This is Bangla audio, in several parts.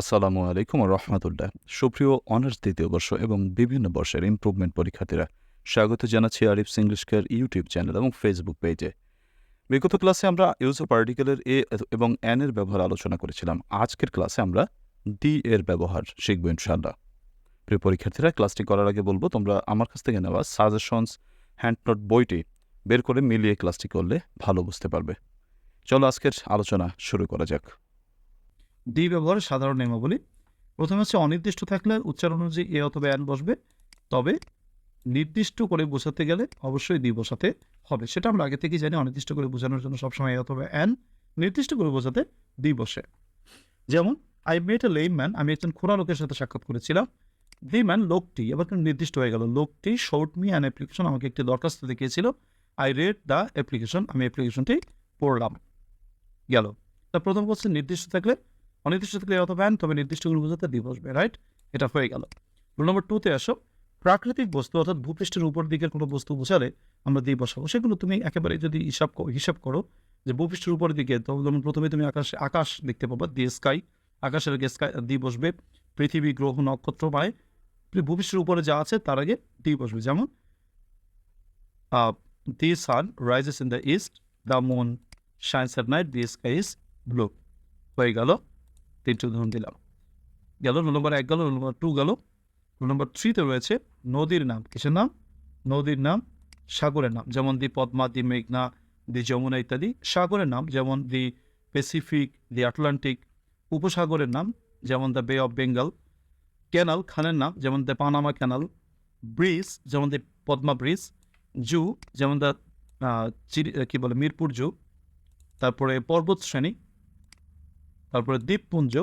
আসসালামু আলাইকুম রহমতুল্লাহ। সুপ্রিয় অনার্স দ্বিতীয় বর্ষ এবং বিভিন্ন বর্ষের ইমপ্রুভমেন্ট পরীক্ষার্থীরা, স্বাগত জানাচ্ছি Arif English care YouTube channel এবং ফেসবুক পেজে বিগত ক্লাসে আমরা ইউজার পার্টিকেলের এ এবং এন এর ব্যবহার আলোচনা করেছিলাম। আজকের ক্লাসে আমরা ডি এর ব্যবহার শিখব ইনশাল্লাহ প্রিয় পরীক্ষার্থীরা ক্লাসটি করার আগে বলব, তোমরা আমার কাছ থেকে নেওয়া সাজেশনস হ্যান্ডনোট বইটি বের করে মিলিয়ে ক্লাসটি করলে ভালো বুঝতে পারবে। চলো আজকের আলোচনা শুরু করা যাক। ডি ব্যবহারের সাধারণ নিয়মাবলী। প্রথমে হচ্ছে অনির্দিষ্ট থাকলে উচ্চারণ অনুযায়ী এ অথবা অ্যান বসবে। তবে নির্দিষ্ট করে বোঝাতে গেলে অবশ্যই দি বসাতে হবে। সেটা আমরা আগে থেকেই জানি অনির্দিষ্ট করে বোঝানোর জন্য সবসময় এ অথবা অ্যান নির্দিষ্ট করে বোঝাতে দি বসে। যেমন I met a lame man আমি একজন খোলা লোকের সাথে সাক্ষাৎ করেছিলাম। দি ম্যান লোকটি, এবার কিন্তু নির্দিষ্ট হয়ে গেল। লোকটি শর্ট মি অ্যান অ্যাপ্লিকেশন আমাকে একটি দরখাস্ত দেখিয়েছিল। আই রেড দ্য অ্যাপ্লিকেশন আমি অ্যাপ্লিকেশনটি পড়লাম। গেল। তা প্রথম কোশ্চেন নির্দিষ্ট থাকলে অনির্দিষ্ট থাকলে অথবা ব্যান তবে নির্দিষ্ট করে বোঝাতে বসবে রাইট এটা হয়ে গেল। রুল নম্বর টুতে আসো। প্রাকৃতিক বস্তু অর্থাৎ ভূপৃষ্ঠের উপর দিকের কোনো বস্তু বোঝালে আমরা দিয়ে বসাবো। সেগুলো তুমি একেবারে যদি হিসাব হিসাব করো যে ভূপৃষ্ঠের উপর দিকে, তো যেমন প্রথমে তুমি আকাশে আকাশ দেখতে পাবা দি স্কাই আকাশের আগে স্কাই দি বসবে, পৃথিবী, গ্রহ, নক্ষত্র পায় ভূপৃষ্ঠের উপরে যা আছে তার আগে দি বসবে। যেমন the sun rises in the east the moon shines at night the sky is blue হয়ে গেল। তিনটে উদাহরণ দিলাম। গেল রোল নম্বর এক, গেল রোল নম্বর টু গেল। রোল নম্বর থ্রিতে রয়েছে নদীর নাম। কিসের নাম? নদীর নাম সাগরের নাম। যেমন দি পদ্মা, দি মেঘনা, দি যমুনা ইত্যাদি। সাগরের নাম, যেমন দি প্যাসিফিক দি আটলান্টিক উপসাগরের নাম, যেমন দ্য বে অফ বেঙ্গল ক্যানাল খানের নাম, যেমন দ্য পানামা ক্যানাল ব্রিজ যেমন দি পদ্মা ব্রিজ জু যেমন দ্য কী বলে, মিরপুর জু তারপরে পর্বত শ্রেণি। তারপরে দ্বীপপুঞ্জ,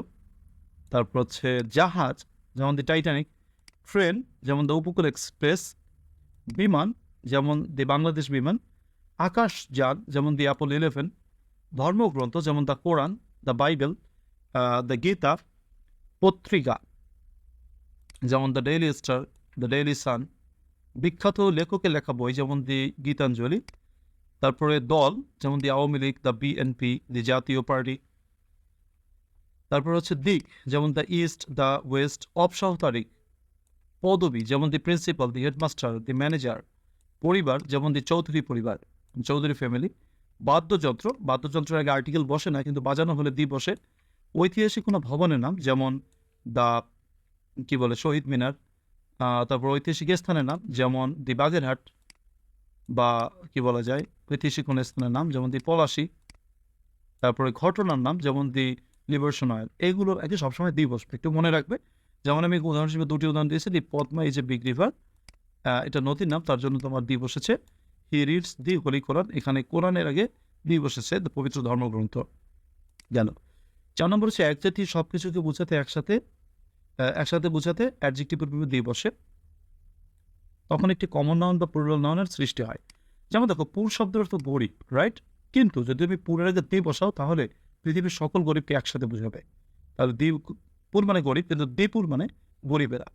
তারপর হচ্ছে জাহাজ, যেমন দি টাইটানিক, ট্রেন, যেমন দ্য উপকূল এক্সপ্রেস, বিমান, যেমন দি বাংলাদেশ বিমান আকাশ যান যেমন দি অ্যাপল ইলেভেন ধর্মগ্রন্থ, যেমন the Quran the Bible the Gita, পত্রিকা, যেমন the Daily Star the Daily Sun, বিখ্যাত লেখকের লেখা বই, যেমন দি গীতাঞ্জলি, তারপরে দল, যেমন the Awami League the BNP the Jatiya party তারপর হচ্ছে দিক, যেমন দ্য ইস্ট দ্য ওয়েস্ট অপসহ তারিখ। পদবি, যেমন the principal the headmaster the manager পরিবার, যেমন দি চৌধুরী পরিবার। চৌধুরী ফ্যামিলি বাদ্যযন্ত্র, বাদ্যযন্ত্রের আগে আর্টিকেল বসে না, কিন্তু বাজানো হলে দি বসে। ঐতিহাসিক কোনো ভবনের নাম, যেমন দ্য কি বলে, শহীদ মিনার। তারপর ঐতিহাসিক স্থানের নাম, যেমন দি বাগেরহাট বা কি বলা যায়, ঐতিহাসিক কোনো স্থানের নাম, যেমন দি পলাশি। তারপরে ঘটনার নাম, যেমন দি লিবারেশন অয়েল এইগুলো আগে সবসময় দিয়ে বসবে একটু মনে রাখবে। যেমন আমি উদাহরণ হিসেবে দুটি উদাহরণ দিয়েছি, the Padma is a big river. এটা নদীর নাম, তার জন্য তোমার দি বসেছে হি রিডস দি হোলি কোরআন এখানে কোরআনের আগে দি বসেছে পবিত্র ধর্মগ্রন্থ। গেল। চার নম্বর হচ্ছে এক জাতি সব কিছুকে বোঝাতে একসাথে একসাথে বোঝাতে অ্যাডজেক্টিভের পূর্বে দিয়ে বসে তখন একটি কমন নাউন বা পুরুল নাউনের সৃষ্টি হয়। যেমন দেখো, পুর শব্দের অর্থ গরিব রাইট কিন্তু যদি তুমি পুরের আগে দিয়ে বসাও তাহলে পৃথিবীর সকল গরিবকে একসাথে বোঝাবে। তাহলে দ্বীপ পুর মানে গরিব, কিন্তু দ্বীপুর মানে গরিবেরা।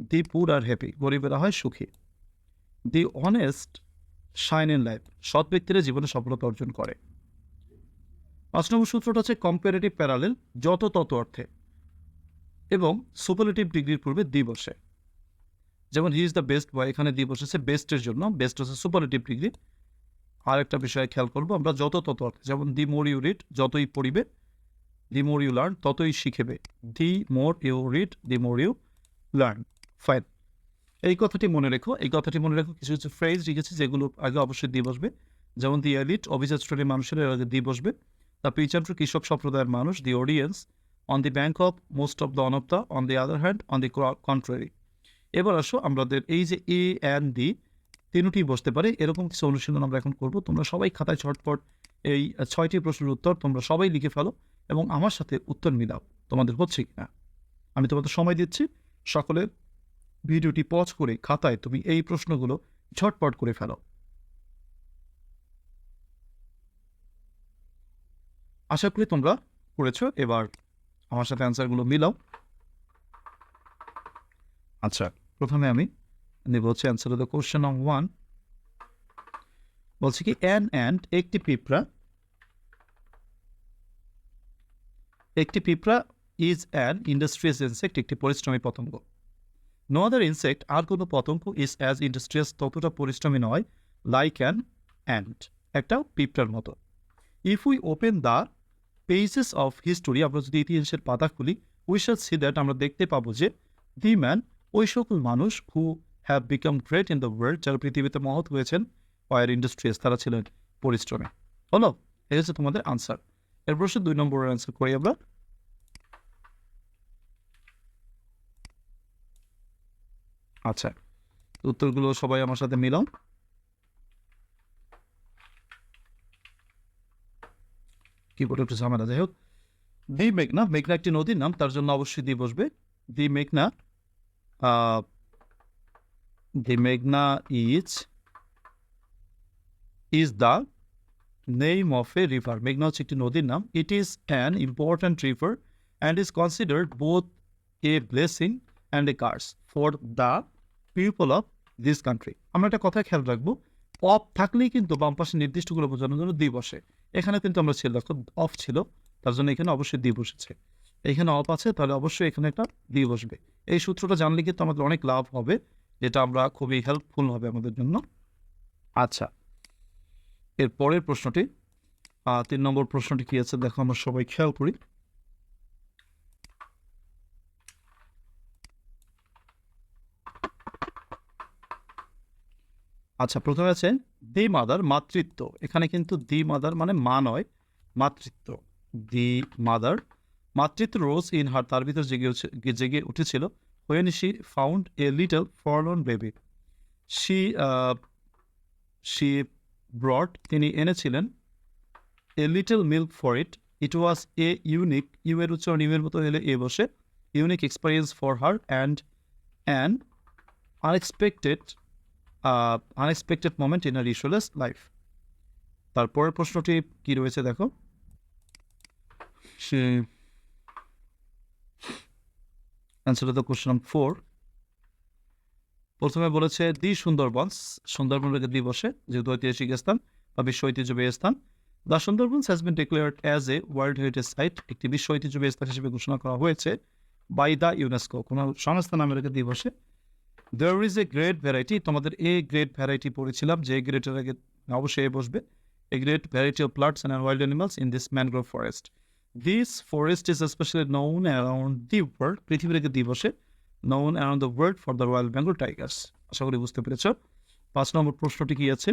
দ্বীপুর আর হ্যাপি গরিবেরা হয় সুখী। The honest shine in life সৎ ব্যক্তিরা জীবনে সফলতা অর্জন করে। পাঁচ নম্বর সূত্রটা হচ্ছে কম্পারেটিভ প্যারালেল যত তত অর্থে। এবং সুপারলেটিভ ডিগ্রির পূর্বে দি বসে যেমন he is the best boy এখানে দি বসেছে বেস্টের জন্য বেস্ট হচ্ছে সুপারলেটিভ ডিগ্রি আর একটা বিষয়ে খেয়াল করব, আমরা যত তত যেমন দি মোর ইউ রিড যতই পড়িবে দি মোর ইউ লার্ন ততই শিখেবে। The more you read the more you learn fine এই কথাটি মনে রেখো, এই কথাটি মনে রেখো, কিছু কিছু ফ্রেজ লিখেছে যেগুলো আগে অবশ্যই দিয়ে বসবে। যেমন দি এলিট অভিজাত শ্রেণির মানুষের আগে দিয়ে বসবে। দ্য পিচান্ট্র কৃষক সম্প্রদায়ের মানুষ the audience on the bank of most of the on of the on the other hand on the contrary এবার আসো, আমাদের এই যে এ অ্যান্ড দি তিনটি বসতে পারে। এরকম কিছু অনুশীলন আমরা এখন করব। তোমরা সবাই খাতায় ছটপট এই ছয়টি প্রশ্নের উত্তর তোমরা সবাই লিখে ফেলো এবং আমার সাথে উত্তর মিলাও। তোমাদের হচ্ছে কিনা? আমি তোমাদের সময় দিচ্ছি। সকলে ভিডিওটি পজ করে খাতায় তুমি এই প্রশ্নগুলো ঝটপট করে ফেলো। আশা করি তোমরা করেছ। এবার আমার সাথে অ্যান্সারগুলো মিলাও। আচ্ছা প্রথমে আমি নেব হচ্ছে answer the question of one বলছে কি অ্যান অ্যান্ড একটি পিঁপড়া একটি পিঁপড়া ইজ অ্যান ইন্ডাস্ট্রিয়াস ইনসেক্ট একটি পরিশ্রমী পতঙ্গ। নো আদার ইনসেক্ট আর কোনো পতঙ্গ ইজ অ্যাজ ইন্ডাস্ট্রিয়াস ততটা পরিশ্রমী নয় লাইক অ্যান অ্যান্ড একটা পিঁপড়ার মতো। If we open the pages of history আমরা যদি ইতিহাসের পাতা খুলি উই শ্যাল সি দ্যাট আমরা দেখতে পাবো যে দি ম্যান ওই সকল মানুষ who have become great in the world যারা পৃথিবীতে মহৎ হয়েছেন ওয়ার ইন্ডাস্ট্রিজ তারা ছিলেন পরিশ্রমী। হলো, এই হচ্ছে তোমাদের আনসার এরপর হচ্ছে দুই নম্বরের আনসার করি আমরা। আচ্ছা উত্তরগুলো সবাই আমার সাথে মিলাও। কিবোর্ডে একটু ঝামেলা, যাই হোক। দি মেঘনা মেঘনা একটি নদীর নাম, তার জন্য অবশ্যই দি বসবে। দি মেঘনা দি মেঘনা is is the name of A river মেঘনা হচ্ছে একটি নদীর নাম it is an important river and is considered both A blessing and a curse for the people of this country আমরা একটা কথা খেয়াল রাখব, অফ থাকলেই কিন্তু বাম পাশে নির্দিষ্টগুলো বোঝানোর জন্য দি বসে এখানে কিন্তু আমরা ছিল অফ ছিল, তার জন্য এখানে অবশ্যই দি বসেছে। এখানে অফ আছে, তাহলে অবশ্যই এখানে একটা দি বসবে। এই সূত্রটা জানলে কিন্তু আমাদের অনেক লাভ হবে। যেটা আমরা খুবই হেল্পফুল হবে আমাদের জন্য। আচ্ছা। এর পরের প্রশ্নটি তিন নম্বর প্রশ্নটি কি আছে? দেখো আমরা সবাই খেয়াল করি। আচ্ছা প্রথমে আছে দি মাদার মাতৃত্ব। এখানে কিন্তু দি মাদার মানে মা নয় মাতৃত্ব। দি মাদার মাতৃত্ব রোজ ইন হার তার ভিতর জেগে জেগে উঠেছিল। When she found a little forlorn baby she she brought তিনি এনেছিলেন a little milk for it it was a unique U এর উচ্চারণ ইউ এর মতো এলে এ বসে unique experience for her and an unexpected unexpected moment in her issueless life তারপরের প্রশ্নটি কি রয়েছে দেখো? সে অ্যান্সার দ্য কোশ্চেন ফোর প্রথমে বলেছে, দি সুন্দরবন রেখে দি বসে যেহেতু ঐতিহাসিক স্থান বা বিশ্ব ঐতিহ্যবাহী স্থান, the Sundarban has been declared as a world heritage site একটি বিশ্ব ঐতিহ্যবাহী স্থান হিসেবে ঘোষণা করা হয়েছে বাই দ্য ইউনেস্কো কোনো সংস্থা নামে রেখে দি বসে there is a great variety তোমাদের এ গ্রেট ভ্যারাইটি পড়েছিলাম, যে গ্রেটের আগে অবশ্যই বসবে। A great variety of plants and wild animals in this mangrove forest this forest is specially known around the world পৃথিবীর আগে দিবসে known around the world for the royal Bengal tigers আশা করি বুঝতে পেরেছ। পাঁচ নম্বর প্রশ্নটি কি আছে?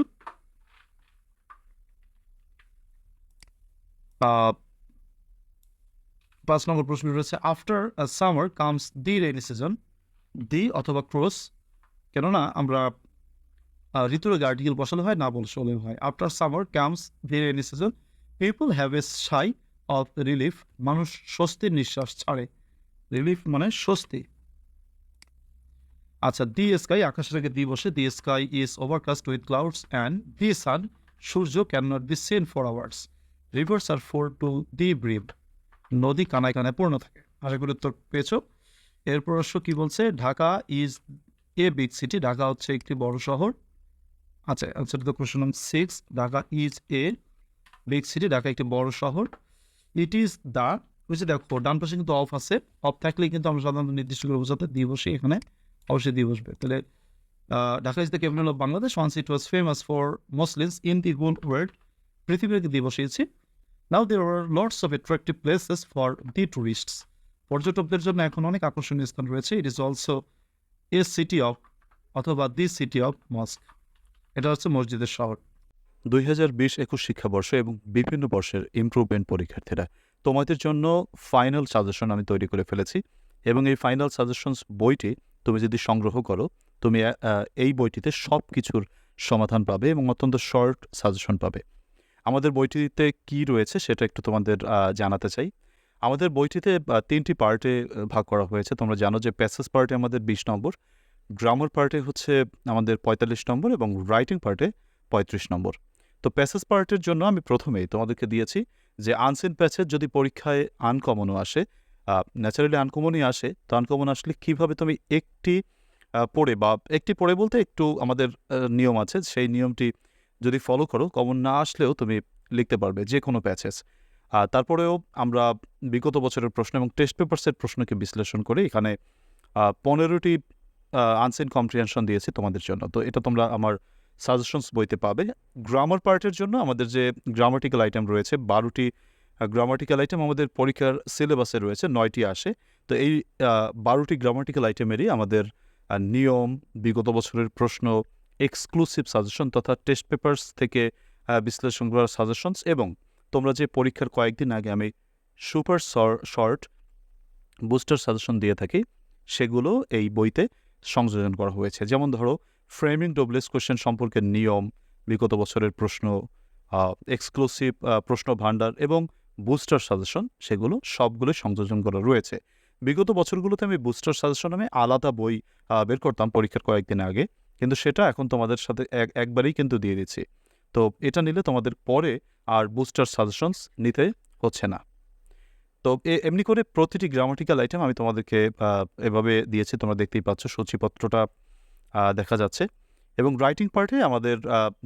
পাঁচ নম্বর প্রশ্ন রয়েছে after summer comes the rainy season the অথবা ক্রস কেননা আমরা ঋতুর আর্টিকেল বসালে হয়, না বসলে হয়। After summer comes the rainy season people have a sigh of relief মানুষ স্বস্তির নিঃশ্বাস ছাড়ে। রিলিফ মানে স্বস্তি। আচ্ছা দি স্কাই আকাশের আগে দি বসে, the sky is overcast with clouds and the sun Surya can not be seen for hours rivers are full to the brim নদী কানায় কানায় পূর্ণ থাকে। আশা করি উত্তর পেয়েছ? এরপর অবশ্য কি বলছে? Dhaka is a big city Dhaka হচ্ছে একটি বড় শহর। আচ্ছা আচ্ছা তো question number six Dhaka is a big city Dhaka একটি বড় শহর। ইট ইজ দ্য বুঝে দেখো, ডান পাশে কিন্তু অফ আছে। অফ থাকলে কিন্তু আমরা সাধারণত নির্দিষ্ট করে বোঝাতে দিবসে এখানে। অবশ্যই দিয়ে বসবে। তাহলে Dhaka is the capital of Bangladesh. Once it was famous for Muslims in the whole world পৃথিবীর দিয়ে বসিয়েছি। Now there are lots of attractive places for the tourists পর্যটকদের জন্য এখন অনেক আকর্ষণীয় স্থান রয়েছে। It is also a city of অথবা দি সিটি অফ মস্ক এটা হচ্ছে মসজিদের শহর। দুই হাজার বিশ একুশ শিক্ষাবর্ষ এবং বিভিন্ন বর্ষের ইমপ্রুভমেন্ট পরীক্ষার্থীরা। তোমাদের জন্য ফাইনাল সাজেশন আমি তৈরি করে ফেলেছি এবং এই ফাইনাল সাজেশনস বইটি তুমি যদি সংগ্রহ করো, তুমি এই বইটিতে সব কিছুর সমাধান পাবে এবং অত্যন্ত শর্ট সাজেশন পাবে। আমাদের বইটিতে কি রয়েছে সেটা একটু তোমাদের জানাতে চাই। আমাদের বইটিতে তিনটি পার্টে ভাগ করা হয়েছে। তোমরা জানো যে প্যাসেজ পার্টে আমাদের বিশ নম্বর গ্রামার পার্টে হচ্ছে আমাদের পঁয়তাল্লিশ নম্বর এবং রাইটিং পার্টে পঁয়ত্রিশ নম্বর। তো প্যাসেজ পার্টের জন্য আমি প্রথমেই তোমাদেরকে দিয়েছি যে আনসিন প্যাসেজ যদি পরীক্ষায় আনকমনও আসে ন্যাচারালি আনকমনই আসে তো আনকমন আসলে কীভাবে তুমি একটি পড়ে বা একটি পড়ে বলতে একটু আমাদের নিয়ম আছে সেই নিয়মটি যদি ফলো করো কমন না আসলেও তুমি লিখতে পারবে যে কোনো আহ, তারপরেও আমরা বিগত বছরের প্রশ্ন এবং টেস্ট পেপারসের প্রশ্নকে বিশ্লেষণ করে এখানে পনেরোটি আনসেন কম্প্রিহেনশন দিয়েছি তোমাদের জন্য। তো এটা তোমরা আমার সাজেশনস বইতে পাবে। গ্রামার পার্টের জন্য আমাদের যে গ্রামাটিক্যাল আইটেম রয়েছে, বারোটি গ্রামাটিক্যাল আইটেম আমাদের পরীক্ষার সিলেবাসে রয়েছে, নয়টি আসে। তো এই বারোটি গ্রামাটিক্যাল আইটেমেরই আমাদের নিয়ম, বিগত বছরের প্রশ্ন, এক্সক্লুসিভ সাজেশন তথা টেস্ট পেপার্স থেকে বিশ্লেষণ করার সাজেশনস এবং তোমরা যে পরীক্ষার কয়েকদিন আগে আমি সুপার শর্ট বুস্টার সাজেশন দিয়ে থাকি, সেগুলো এই বইতে সংযোজন করা হয়েছে। যেমন ধরো ফ্রেমিং ডবলেস কোয়েশ্চেন সম্পর্কে নিয়ম, বিগত বছরের প্রশ্ন এক্সক্লুসিভ প্রশ্ন ভাণ্ডার এবং বুস্টার সাজেশন সেগুলো সবগুলো সংযোজন করা রয়েছে। বিগত বছরগুলোতে আমি বুস্টার সাজেশন আমি আলাদা বই বের করতাম পরীক্ষার কয়েকদিন আগে। কিন্তু সেটা এখন তোমাদের সাথে এক, একবারেই কিন্তু দিয়ে দিচ্ছি। তো এটা নিলে তোমাদের পরে আর বুস্টার সাজেশনস নিতে হচ্ছে না। তো এমনি করে প্রতিটি গ্রামাটিক্যাল আইটেম আমি তোমাদেরকে এভাবে দিয়েছি, তোমরা দেখতেই পাচ্ছ সূচিপত্রটা দেখা যাচ্ছে। এবং রাইটিং পার্টে আমাদের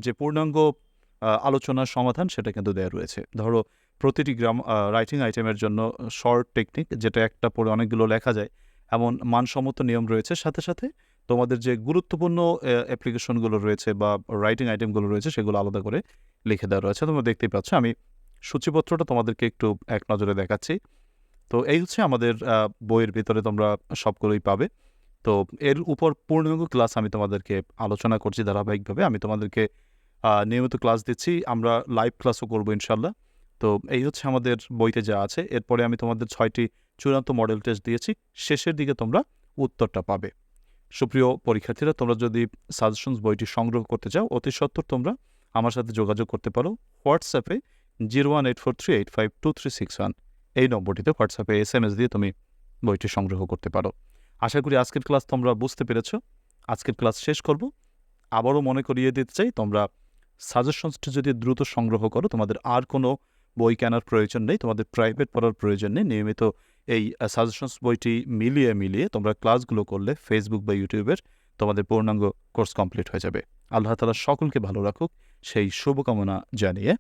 যে পূর্ণাঙ্গ আলোচনার সমাধান সেটা কিন্তু দেওয়া রয়েছে। ধরো, প্রতিটি গ্রাম রাইটিং আইটেমের জন্য শর্ট টেকনিক যেটা একটা পড়ে অনেকগুলো লেখা যায়, এমন মানসম্মত নিয়ম রয়েছে। সাথে সাথে তোমাদের যে গুরুত্বপূর্ণ অ্যাপ্লিকেশনগুলো রয়েছে বা রাইটিং আইটেমগুলো রয়েছে, সেগুলো আলাদা করে লিখে দেওয়া রয়েছে। তোমরা দেখতেই পাচ্ছ, আমি সূচিপত্রটা তোমাদেরকে একটু এক নজরে দেখাচ্ছি। তো এই হচ্ছে আমাদের বইয়ের ভিতরে তোমরা সবগুলোই পাবে। তো এর উপর পূর্ণাঙ্গ ক্লাস আমি তোমাদেরকে আলোচনা করছি ধারাবাহিকভাবে। আমি তোমাদেরকে নিয়মিত ক্লাস দিচ্ছি। আমরা লাইভ ক্লাসও করব ইনশাল্লাহ তো এই হচ্ছে আমাদের বইতে যা আছে। এরপরে আমি তোমাদের ছয়টি চূড়ান্ত মডেল টেস্ট দিয়েছি। শেষের দিকে তোমরা উত্তরটা পাবে। সুপ্রিয় পরীক্ষার্থীরা, তোমরা যদি সাজেশনস বইটি সংগ্রহ করতে চাও, অতি সত্বর তোমরা আমার সাথে যোগাযোগ করতে পারো হোয়াটসঅ্যাপে zero one eight four three eight five two three six one এই নম্বরটিতে হোয়াটসঅ্যাপে এস এম এস দিয়ে তুমি বইটি সংগ্রহ করতে পারো। আশা করি আজকের ক্লাস তোমরা বুঝতে পেরেছ। আজকের ক্লাস শেষ করব। আবারও মনে করিয়ে দিতে চাই, তোমরা সাজেশনসটি যদি দ্রুত সংগ্রহ করো, তোমাদের আর কোনো বই কেনার প্রয়োজন নেই, তোমাদের প্রাইভেট পড়ার প্রয়োজন নেই। নিয়মিত এই সাজেশনস বইটি মিলিয়ে মিলিয়ে তোমরা ক্লাসগুলো করলে ফেসবুক বা ইউটিউবের তোমাদের পূর্ণাঙ্গ কোর্স কমপ্লিট হয়ে যাবে। আল্লাহ তালা সকলকে ভালো রাখুক, সেই শুভকামনা জানিয়ে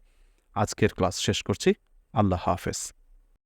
আজকের ক্লাস শেষ করছি। আল্লাহ হাফেজ।